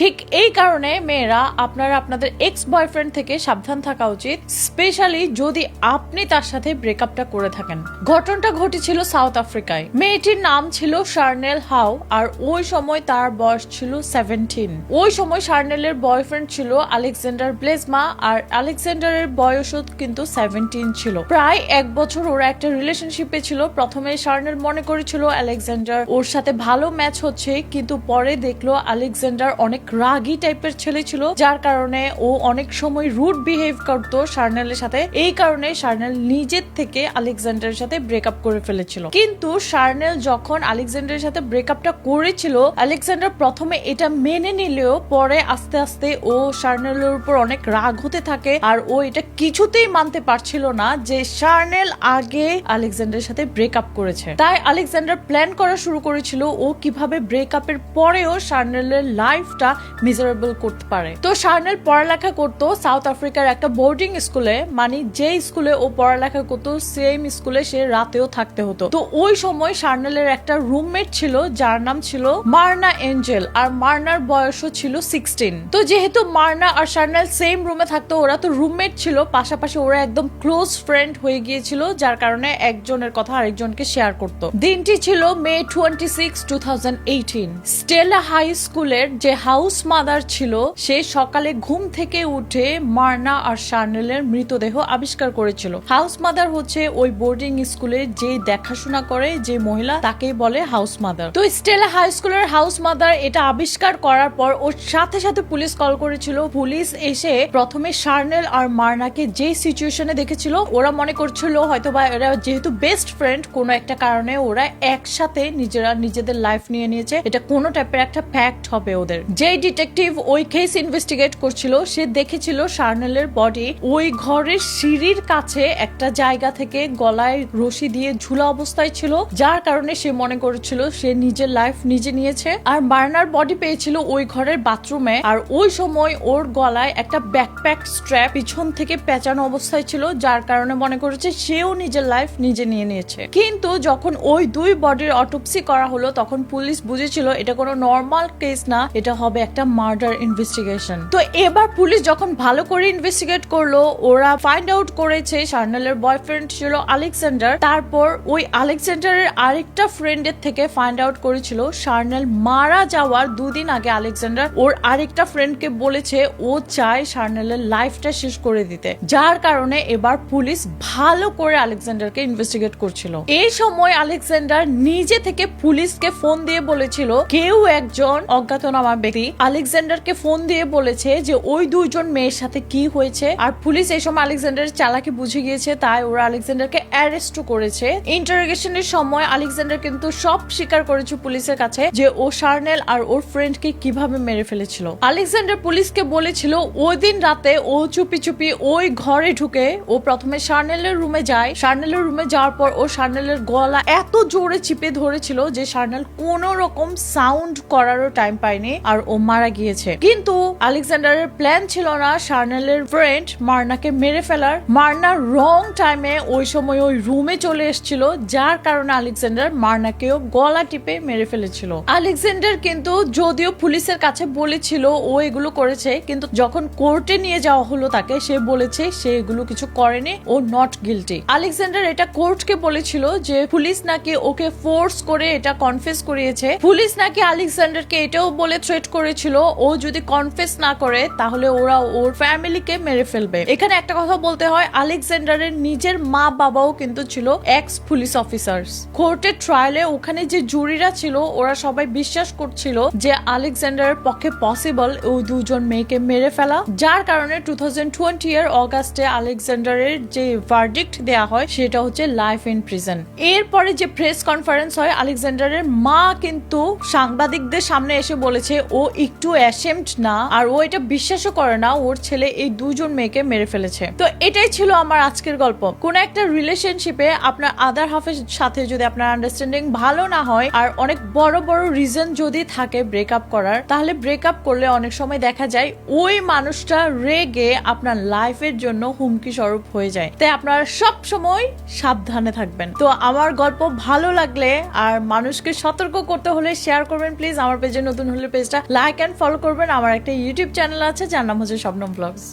ঠিক এই কারণে মেয়েরা, আপনারা আপনাদের এক্স বয়ফ্রেন্ড থেকে সাবধান থাকা উচিত স্পেশালি যদি আপনি তার সাথে ব্রেকআপটা করে থাকেন। ঘটনাটা ঘটেছিল সাউথ আফ্রিকায় মেয়েটির নাম ছিল শার্নেল হাউ আর ওই সময় তার বয়স ছিল সেভেন্টিন ওই সময় শার্নেলের বয়ফ্রেন্ড ছিল আলেকজান্ডার ব্লেজমা আর আলেকজান্ডারের বয়সও কিন্তু সেভেন্টিন ছিল। প্রায় এক বছর ওরা একটা রিলেশনশিপে ছিল। প্রথমে শার্নেল মনে করেছিল আলেকজান্ডার ওর সাথে ভালো ম্যাচ হচ্ছে, কিন্তু পরে দেখল আলেকজান্ডার অনেক রাগি টাইপের ছেলে ছিল, যার কারণে ও অনেক সময় রুড বিহেভ করতো শার্নেলের সাথে। এই কারণে শার্নেল নিজের থেকে আলেকজান্ডারের সাথে ব্রেকআপ করে ফেলেছিল। কিন্তু শার্নেল যখন আলেকজান্ডারের সাথে ব্রেকআপটা করেছিল, আলেকজান্ডার প্রথমে এটা মেনে নিলেও পরে আস্তে আস্তে ও শার্নেলের উপর অনেক রাগ হতে থাকে আর ও এটা কিছুতেই মানতে পারছিল না যে শার্নেল আগে আলেকজান্ডারের সাথে ব্রেকআপ করেছে। তাই আলেকজান্ডার প্ল্যান করা শুরু করেছিল ও কীভাবে ব্রেকআপের পরেও শার্নেলের লাইফটা মিজারেবল করতে পারে। তো শার্নেল পড়ালেখা করতো সাউথ আফ্রিকার একটা বোর্ডিং স্কুলে মানে যে স্কুলে ও পড়ালেখা করতো সেম স্কুলে সে রাতেও থাকতে হতো। তো ওই সময় শার্নেলের একটা রুমমেট ছিল, যার নাম ছিল মার্না এঞ্জেল, আর মার্নার বয়সও ছিল সিক্সটিন তো যেহেতু মার্না আর শার্নেল সেম রুমে থাকতো, ওরা তো রুমমেট ছিল, পাশাপাশি ওরা একদম ক্লোজ ফ্রেন্ড হয়ে গিয়েছিল, যার কারণে একজনের কথা আরেকজনকে শেয়ার করত। দিনটি ছিল May twenty six two thousand eighteen Stella high স্কুলের যে হাউস মাদার ছিল, সে সকালে ঘুম থেকে উঠে মার্না আর শার্নেলের মৃতদেহ আবিষ্কার করেছিল। হাউস মাদার হচ্ছে ওই বোর্ডিং স্কুলে যে দেখাশোনা করে যে মহিলা, তাকেই বলে হাউস মাদার। তো স্টেলা হাই স্কুলের হাউস মাদার এটা আবিষ্কার করার পর ওর সাথে সাথে পুলিশ কল করেছিল। পুলিশ এসে প্রথমে শার্নেল আর মার্নাকে যে সিচুয়েশনে দেখেছিল, ওরা মনে করছিল হয়তো বা এরা যেহেতু বেস্ট ফ্রেন্ড কোনো একটা কারণে ওরা একসাথে নিজেরা নিজেদের লাইফ নিয়ে নিয়েছে। এটা কোনো টাইপের একটা ফ্যাক্ট হবে ওদের। যেই ডিটেকটিভ ওই কেস ইনভেস্টিগেট করছিল। সে দেখেছিল শার্নেলের বডি। ওই ঘরের সিঁড়ির কাছে একটা জায়গা থেকে গলায় রশি দিয়ে ঝুলা অবস্থায় ছিল। যার কারণে সে মনে করেছিল সে নিজের লাইফ নিজে নিয়েছে। আর বার্নার বডি পেয়েছিল ওই ঘরের বাথরুমে। আর ওই সময় ওর গলায় একটা ব্যাকপ্যাক স্ট্র্যাপ পিছন থেকে পেঁচানো অবস্থায় ছিল। যার কারণে মনে করেছে সেও নিজের লাইফ নিজে নিয়ে নিয়েছে। কিন্তু যখন ওই দুই বডির অটোপসি করা হলো, তখন পুলিশ বুঝেছিল এটা কোনো নর্মাল কেস না, এটা হবে একটা মার্ডার ইনভেস্টিগেশন তো এবার পুলিশ যখন ভালো করে ইনভেস্টিগেট করল, ওরা ফাইন্ড আউট করেছে শার্নেলের বয়ফ্রেন্ড ছিল আলেকজান্ডার। তারপর ওই আলেকজান্ডারের আরেকটা ফ্রেন্ডের থেকে ফাইন্ড আউট করেছিল শার্নেল মারা যাওয়ার দুদিন আগে আলেকজান্ডার ওর আরেকটা ফ্রেন্ডকে বলেছে, ও চায় শার্নেলের লাইফটা শেষ করে দিতে। যার কারণে এবার পুলিশ ভালো করে আলেকজান্ডারকে ইনভেস্টিগেট করছিল। এই সময় আলেকজান্ডার নিজে থেকে পুলিশকে ফোন দিয়ে বলেছিল, কেউ একজন অজ্ঞাতনামা ব্যক্তি আলেকজান্ডারকে ফোন দিয়ে বলেছে যে ওই দুইজন মেয়ের সাথে কি হয়েছে। আর পুলিশ এই সময় আলেকজান্ডারের চালাকি বুঝে গিয়েছে, তাই ওরা আলেকজান্ডারকে অ্যারেস্ট করেছে। ইন্টারোগেশনের সময় আলেকজান্ডার কিন্তু সব স্বীকার করেছে পুলিশের কাছে যে ও শার্নেল আর ওর ফ্রেন্ডকে কীভাবে মেরে ফেলেছিল। আলেকজান্ডার পুলিশকে বলেছিল ওই দিন রাতে ও চুপি চুপি ওই ঘরে ঢুকে ও প্রথমে শার্নেলের রুমে যায়। শার্নেলের রুমে যাওয়ার পর ও শার্নেলের গলা এত জোরে চিপে ধরেছিল যে শার্নেল কোন রকম সাউন্ড করারও টাইম পায়নি। আর ও মারা গিয়েছে। কিন্তু আলেকজান্ডারের প্ল্যান ছিল না শার্নেলের ফ্রেন্ড মার্নাকে মেরে ফেলার। মার্না রং টাইমে ওই সময় ওই রুমে চলে এসেছিল, যার কারণে আলেকজান্ডার মার্নাকেও গলা টিপে মেরে ফেলেছিল। আলেকজান্ডার কিন্তু যদিও পুলিশের কাছে বলেছিল ও এগুলো করেছে, কিন্তু যখন কোর্টে নিয়ে যাওয়া হলো তাকে, সে বলেছে সে এগুলো কিছু করেনি, ও নট গিলটি আলেকজান্ডার এটা কোর্টকে বলেছিল যে পুলিশ নাকি ওকে ফোর্স করে এটা কনফেস করিয়েছে। পুলিশ নাকি আলেকজান্ডারকে এটাও বলে থ্রেট করেছিল, ও যদি কনফেস না করে, তাহলে ওরা ওর ফ্যামিলিকে মেরে ফেলবে। এখানে একটা কথা বলতে হয়, আলেকজান্ডারের নিজের মা বাবাও কিন্তু ছিল এক্স পুলিশ অফিসার্স কোর্টের ট্রায়ালে ওখানে যে জুরিরা ছিল, ওরা সবাই বিশ্বাস করছিল যে আলেকজান্ডারের পক্ষে পসিবল ওই দুজন মেয়েকে মেরে ফেলা। যার কারণে টু থাউজেন্ড টোয়েন্টি এর অগাস্টে আলেকজান্ডারের যে ভার্ডিক্ট দেয়া হয়, সেটা হচ্ছে লাইফ ইন প্রিজন এরপরে যে প্রেস কনফারেন্স হয়, আলেকজান্ডারের মা কিন্তু সাংবাদিকদের সামনে এসে বলেছে, ও একটু অ্যাসেমড না, আর ও এটা বিশ্বাসও করে না, ওর ছেলে এই দুজন মেয়েকে মেরে ফেলেছে। তো এটাই ছিল আমার আজকের গল্প। কোন একটা রিলেশনশিপে আপনার আদার হাফের সাথে যদি আপনার আন্ডারস্ট্যান্ডিং ভালো না হয়, আর অনেক বড় বড় রিজন যদি থাকে ব্রেকআপ করার, তাহলে ব্রেকআপ করলে অনেক সময় দেখা যায় ওই মানুষটা রেগে আপনার লাইফের জন্য হুমকি স্বরূপ হয়ে যায়। তাই আপনারা সব সময় সাবধানে থাকবেন। তো আমার গল্প ভালো লাগলে, আর মানুষকে সতর্ক করতে হলে শেয়ার করবেন প্লিজ আমার পেজে নতুন হলে পেজটা লাইক অ্যান্ড ফলো করবেন আমার একটা ইউটিউব চ্যানেল আছে যার নাম হচ্ছে স্বপ্নম ব্লগস।